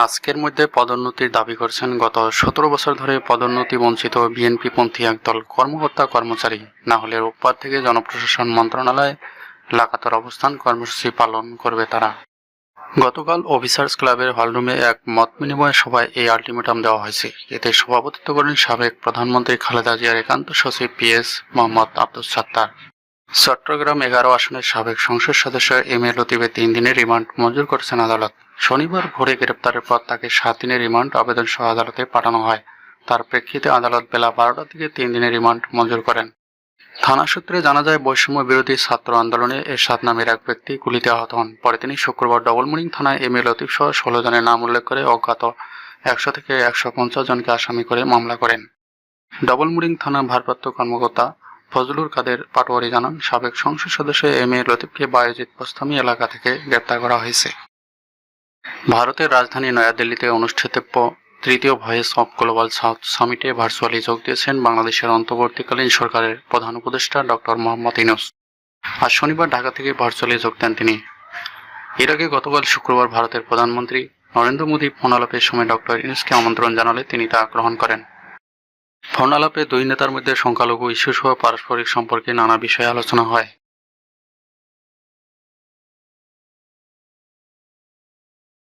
আজকের মধ্যে পদোন্নতির দাবি করছেন গত সতেরো বছর ধরে পদোন্নতি বঞ্চিত বিএনপি পন্থী একদল কর্মকর্তা কর্মচারী। না হলে রোববার থেকে জনপ্রশাসন মন্ত্রণালয়ে লাগাতার অবস্থান কর্মসূচি পালন করবে তারা। গতকাল অফিসার্স ক্লাবের হলরুমে এক মত বিনিময় সভায় এই আলটিমেটাম দেওয়া হয়েছে। এতে সভাপতিত্ব করেন সাবেক প্রধানমন্ত্রী খালেদা জিয়ার একান্ত সচিব পিএস মোহাম্মদ আব্দুল সাত্তার। চট্টগ্রাম এগারো আসনের সাবেক সংসদ সদস্য এম এ লতিফে তিন দিনের রিমান্ড মঞ্জুর করেছেন আদালত। শনিবার ভোরে গ্রেপ্তারের পর তাকে সাত দিনের রিমান্ড আবেদন সহ আদালতে পাঠানো হয়। তার প্রেক্ষিতে আদালত বেলা বারোটা থেকে তিন দিনের রিমান্ড মঞ্জুর করেন। থানা সূত্রে জানা যায়, বৈষম্য বিরোধী ছাত্র আন্দোলনে এরশাদ নামের এক ব্যক্তি গুলিতে আহত হন। পরে তিনি শুক্রবার ডবলমুরিং থানায় এম এ লতিফ সহ ষোলো জনের নাম উল্লেখ করে অজ্ঞাত একশো থেকে একশো পঞ্চাশ জনকে আসামি করে মামলা করেন। ডবলমুরিং থানা ভারপ্রাপ্ত কর্মকর্তা ফজলুর কাদের পাটোয়ারি জানান, সাবেক সংসদ সদস্য এম এ লতিফকে বায়োজিৎ পোস্তামি এলাকা থেকে গ্রেপ্তার করা হয়েছে। ভারতের রাজধানী নয়াদিল্লিতে অনুষ্ঠিতব্য তৃতীয় ভয়েস অব গ্লোবাল সাউথ সামিটে ভার্চুয়ালি যোগ দিয়েছেন বাংলাদেশের অন্তর্বর্তীকালীন সরকারের প্রধান উপদেষ্টা ডক্টর মোহাম্মদ ইনুস আজ শনিবার ঢাকা থেকে ভার্চুয়ালি যোগ দেন তিনি। এর আগে গতকাল শুক্রবার ভারতের প্রধানমন্ত্রী নরেন্দ্র মোদী ফোন আলাপের সময় ডক্টর ইনুসকে আমন্ত্রণ জানালে তিনি তা গ্রহণ করেন। ফোন আলাপে দুই নেতার মধ্যে সংখ্যালঘু ইস্যু সহ পারস্পরিক সম্পর্কে নানা বিষয়ে আলোচনা হয়।